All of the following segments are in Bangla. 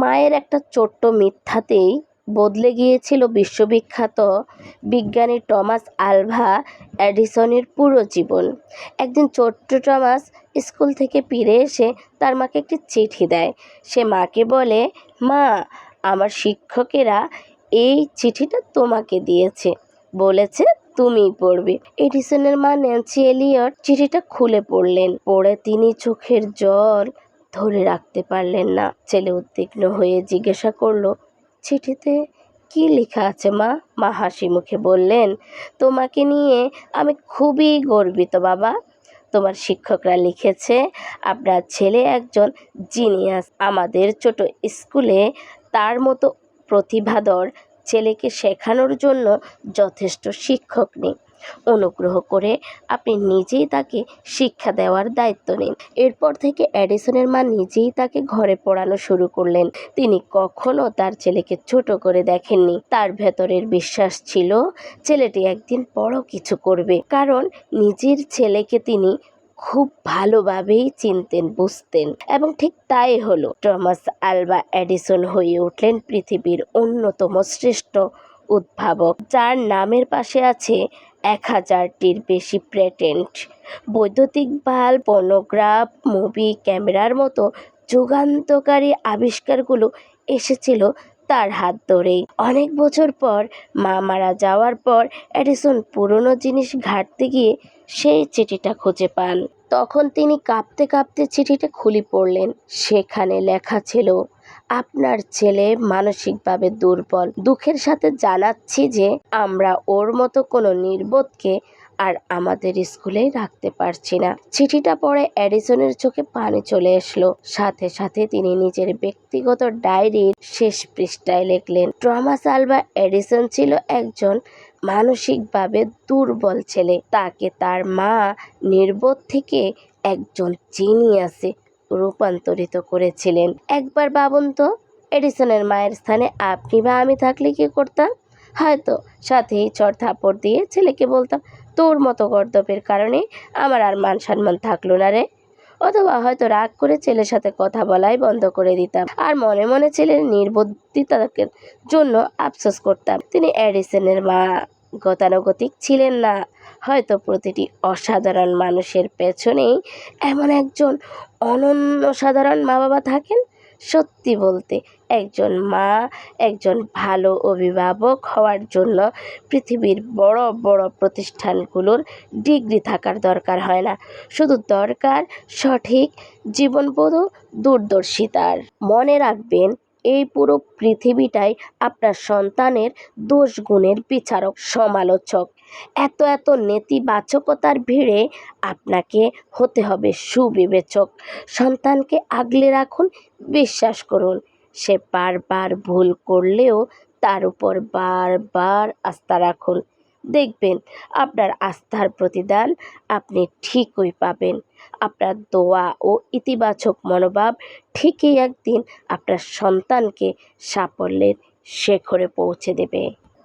মায়ের একটা ছোট্ট মিথ্যাতেই বদলে গিয়েছিল বিশ্ববিখ্যাত বিজ্ঞানী টমাস আলভা এডিসনের পুরো জীবন। একদিন ছোট্ট টমাস স্কুল থেকে ফিরে এসে তার মাকে একটি চিঠি দেয়। সে মাকে বলে, মা, আমার শিক্ষকেরা এই চিঠিটা তোমাকে দিয়েছে। বলেছে তুমিই পড়বে। এডিসনের মা ন্যান্সি এলিয়ট চিঠিটা খুলে পড়লেন। পড়ে তিনি চোখের জল ধরে রাখতে পারলেন না। ছেলে উদ্বিগ্ন হয়ে জিজ্ঞাসা করল, চিঠিতে কি লেখা আছে মা? মা হাসি মুখে বললেন, তোমাকে নিয়ে আমি খুবই গর্বিত বাবা। তোমার শিক্ষকরা লিখেছে, আপনার ছেলে একজন জিনিয়াস। আমাদের ছোট স্কুলে তার মতো প্রতিভাধর ছেলেকে শেখানোর জন্য যথেষ্ট শিক্ষক নেই। অনুগ্রহ করে আপনি নিজেই তাকে শিক্ষা দেওয়ার দায়িত্ব নিন। এরপর থেকে অ্যাডিসনের মা নিজেই তাকে ঘরে পড়ানো শুরু করলেন। তিনি কখনো তার ছেলেকে ছোট করে দেখেননি। তার ভেতরের বিশ্বাস ছিল, ছেলেটি একদিন বড় কিছু করবে। কারণ নিজের ছেলেকে তিনি খুব ভালোভাবেই চিনতেন, বুঝতেন। এবং ঠিক তাই হলো, টমাস আলবা এডিসন হয়ে উঠলেন পৃথিবীর অন্যতম শ্রেষ্ঠ উদ্ভাবক, যার নামের পাশে আছে এক হাজারটির বেশি প্যাটেন্ট বৈদ্যুতিক বাল্ব পনোগ্রাফ মুভি, ক্যামেরার মতো যুগান্তকারী আবিষ্কারগুলো এসেছিল তার হাত ধরেই। অনেক বছর পর, মা মারা যাওয়ার পর এডিসন পুরনো জিনিস ঘাঁটতে গিয়ে সেই চিঠিটা খুঁজে পান। তখন তিনি কাঁপতে কাঁপতে চিঠিটা খুলে পড়লেন। সেখানে লেখা ছিল আপনার ছেলে মানসিকভাবে দুর্বল। দুঃখের সাথে জানাচ্ছি যে আমরা ওর মতো কোনো নির্বোধকে আর আমাদের স্কুলে রাখতে পারছি না। চিঠিটা পড়ে অ্যাডিসনের চোখে পানি চলে আসলো সাথে সাথে তিনি নিজের ব্যক্তিগত ডায়েরির শেষ পৃষ্ঠায় লিখলেন টমাস আলবা এডিসন ছিল একজন মানসিকভাবে দুর্বল ছেলে। তাকে তার মা নির্বোধ থেকে একজন জিনিয়াসে রূপান্তরিত করেছিলেন। একবার ভাবুন তো, এডিসনের মায়ের স্থানে আপনি বা আমি থাকলে কি করতাম? হয়তো সাথেই চড় থাপড় দিয়ে ছেলেকে বলতাম, তোর মতো গর্দবের কারণে আমার আর মান সম্মান থাকল না রে। অথবা হয়তো রাগ করে ছেলের সাথে কথা বলাই বন্ধ করে দিতাম, আর মনে মনে ছেলের নির্বুদ্ধিতার জন্য আফসোস করতাম। তিনি অ্যাডিসনের মা। গতানুগতিক ছিলেন না। হয়তো প্রতিটি অসাধারণ মানুষের পেছনেই এমন একজন অনন্য সাধারণ মা বাবা থাকেন। সত্যি বলতে, একজন মা, একজন ভালো অভিভাবক হওয়ার জন্য পৃথিবীর বড় বড় প্রতিষ্ঠানগুলোর ডিগ্রি থাকার দরকার হয় না। শুধু দরকার সঠিক জীবনবোধ দূরদর্শিতার। মনে রাখবেন এই পুরো পৃথিবীটাই আপনার সন্তানের দোষ গুণের বিচারক, সমালোচক। এত এত নেতিবাচকতার ভিড়ে আপনাকে হতে হবে সুবিবেচক। সন্তানকে আগলে রাখুন, বিশ্বাস করুন। সে বারবার ভুল করলেও তার উপর বারবার আস্থা রাখুন। দেখবেন, আপনার আস্থার প্রতিদান আপনি ঠিকই পাবেন। আপনার দোয়া ও ইতিবাচক মনোভাব ঠিকই একদিন আপনার সন্তানকে সাফল্যের শেখরে পৌঁছে দেবে।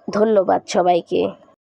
ধন্যবাদ সবাইকে।